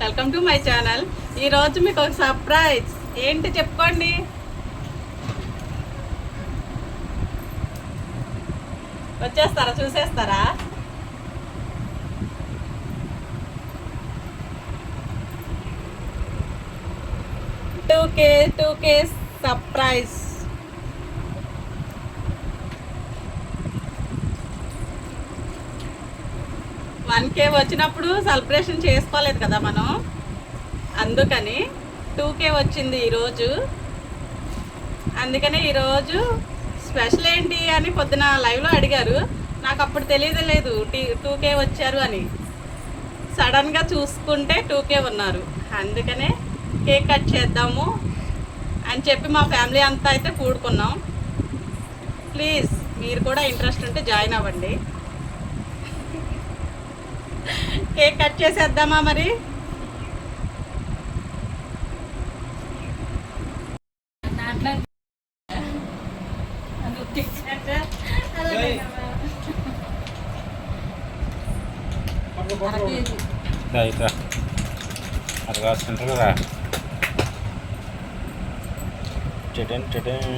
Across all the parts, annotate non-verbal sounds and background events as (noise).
Welcome to my channel ఈరోజు మీకు ఒక సర్ప్రైజ్ ఏంటి చెప్పుకోండి? వచ్చేస్తారా? చూసేస్తారా? Two K two K surprise one K వచ్చినప్పుడు సెలబ్రేషన్ చేసుకోలేదు కదా మనం. అందుకని టూ కే వచ్చింది ఈరోజు అందుకనే ఈరోజు స్పెషల్ ఏంటి అని పొద్దున లైవ్లో అడిగారు. నాకు అప్పుడు తెలియదు లేదు టీ టూ కే వచ్చారు అని. సడన్గా చూసుకుంటే టూ కే ఉన్నారు. అందుకనే కేక్ కట్ చేద్దాము అని చెప్పి మా ఫ్యామిలీ అంతా అయితే కూడుకున్నాం. ప్లీజ్ మీరు కూడా ఇంట్రెస్ట్ ఉంటే జాయిన్ అవ్వండి. కేక్ కట్ చేసేద్దామా మరి? అది కాస్తుంటారు కదా. టెటెన్ టెటెన్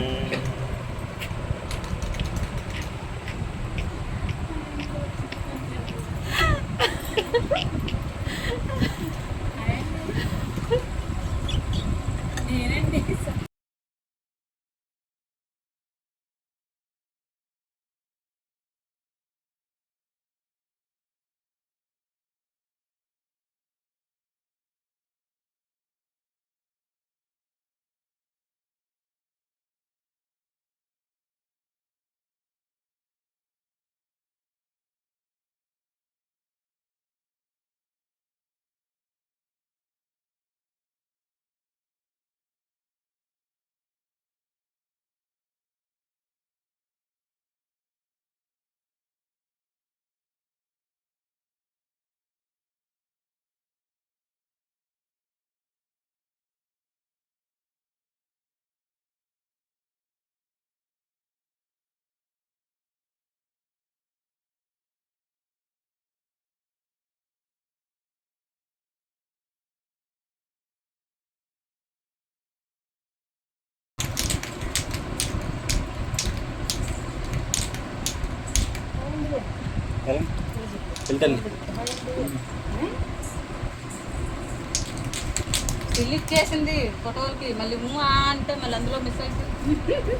ఇల్లు ఇచ్చేసింది ఫోటోలకి. మళ్ళీ ఆ అంటే మళ్ళీ అందులో మిస్ అయిపోయింది (laughs)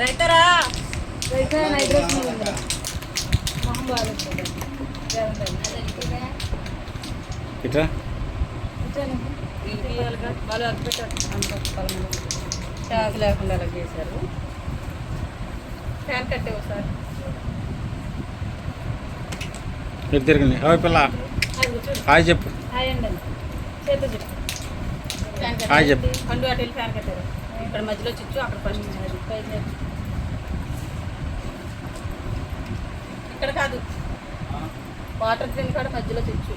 రైతరా. ఇట్లా వాళ్ళు అగ్గిపెట్టారు. అంత లేకుండా అలా చేశారు. ఫ్యాన్ కట్టే ఒకసారి తిరిగింది ఓ పిల్ల. హాయ్ చెప్పు. హాయ్ అండి. చేతి చెప్పు. హాయ్ పండు అటు ఫ్యాన్ కట్టారు. ఇక్కడ మధ్యలో చిచ్చు అక్కడ ఫస్ట్ ఇక్కడ కాదు. వాటర్ క్రీమ్ కూడా మధ్యలో చిచ్చు.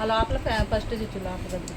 ఆ లోపల ఫస్ట్ చిచ్చు లోపల దగ్గర.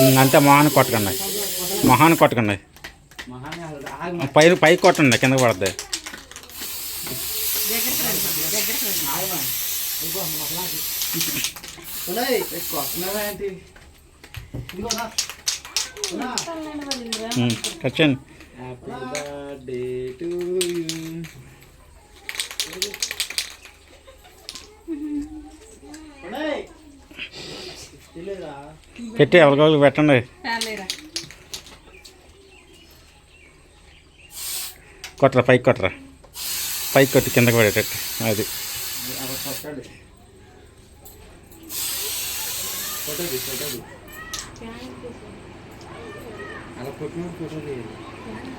ఉమ్, అంతే మొహాన్ని కొట్టకండి. మొహాన్ని కొట్టకండి. మహాన్ ఆగ పై పైకి కొట్టండి కిందకి పడద్ది. దగ్గరికి కట్ చేయండి పెట్టి ఎవరికొకరికి పెట్టండి. కొట్టరా పైకి కొట్టరా. పైకి కొట్టి కిందకి పడేటట్టు. అది. అలా కొట్టాలి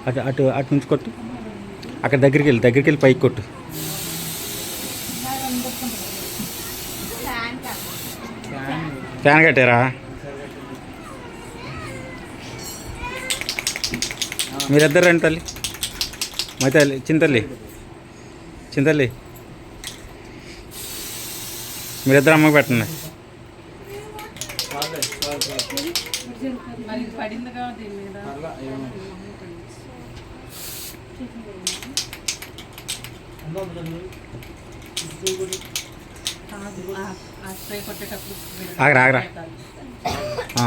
అటు అటు అటు నుంచి కొట్టు. అక్కడ దగ్గరికి వెళ్ళి దగ్గరికి వెళ్ళి పైకి కొట్టు. ఫ్యాన్ కట్టారా? మీరిద్దరు రండి తల్లి. మా తల్లి చింతల్లి. చింతల్లి. మీరిద్దరు అమ్మకి పెట్టండి చాలే చాలు చాలు మరి ఇది పడిందిగా దీని మీద? అలా ఏమో. కాదు ఆ- ఆ స్ప్రే కొట్టేటప్పుడు పెడతారు. ఆగరా. ఆగరా ఆ,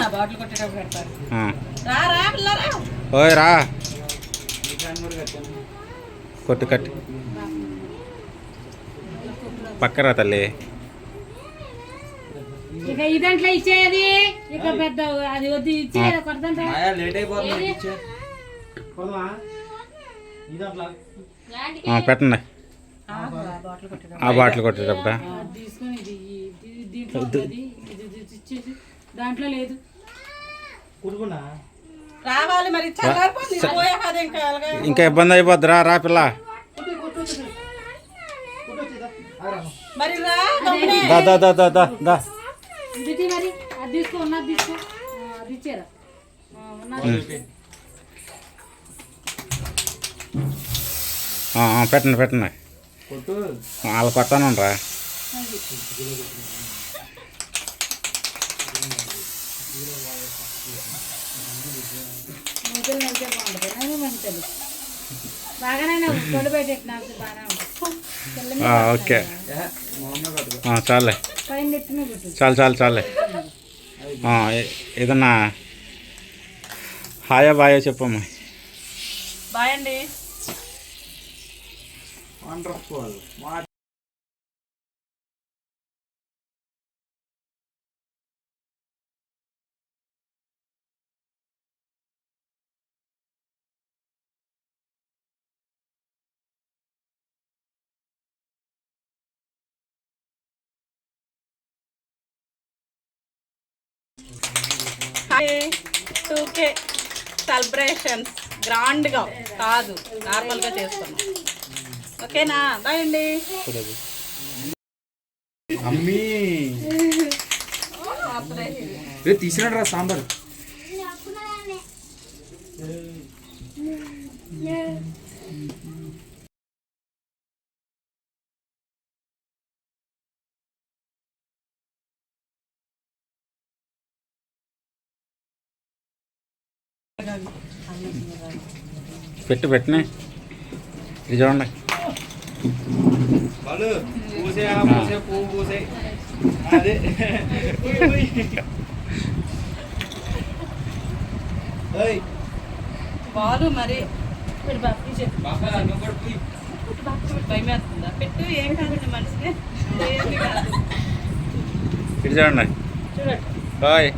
ఆ బాటిల్ కొట్టేటప్పుడు పెడతారు. ఆ. రా పిల్లరా. ఓయ్ కొట్టు కట్టు. పక్కరా తల్లి. ఇక ఈ దాంట్లో ఇచ్చేది? ఇక పెద్ద అది వద్దు ఇచ్చేది కొడతాంట ఆయా లేట్ అయిపోతుంది ఇచ్చే. కొనవా ఇది అట్లా ఆ, పెట్టండి. ఆ బాటిల్ కొట్టేటప్పుడు. ఆ బాటిల్ కొట్టేటప్పుడు? అది తీసుకొని ఇది ఇది దీంట్లో లేదు. కుడుకున్నా రావాలి మరి ఇంకా ఇబ్బంది అయిపోద్ది రా పిల్ల. మరి. దా దా దా దా దా. దా ఇది మరి అది తీసుకో ఉన్నది తీసుకో. అది ఇచ్చారా. పెట్టండి పెట్టండి. వాళ్ళు కొట్టాను రా. ఓకే. చాలే. చాలు చాలు చాలే. ఏదన్నా హాయా బాయో చెప్పమ్మా. బాయ్ అండి. వండర్ఫుల్ టూ కే సెలబ్రేషన్స్ గ్రాండ్గా కాదు నార్మల్గా చేస్తున్నాం ఓకేనా? బాయ్ అండి. అమ్మీ. రే తీసినాడు రా సాంబార్. Yeah. పెట్టు పెట్టినా. ఇది చూడండి. బాలు మరి. పెట్టు బాబు ఈ చెప్పు. బాబా నువ్వు కూడా పుయ్. భయం వేస్తుందా పెట్టు ఏం కాదండి మనిషిని ఏమీ కాదు. ఇది చూడండి. చూడండి. బాయ్.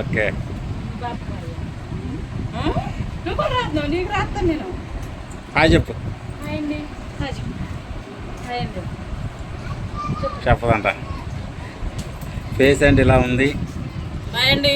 ఓకే? నువ్వు కూడా రాస్తున్నావు నీకు రాస్తాను నేను హాయ్ చెప్పు. హాయ్ అండి హాయ్ హాయ్ అండి చెప్పదంట. ఫేస్ అంటే ఇలా ఉంది. బాయ్ అండి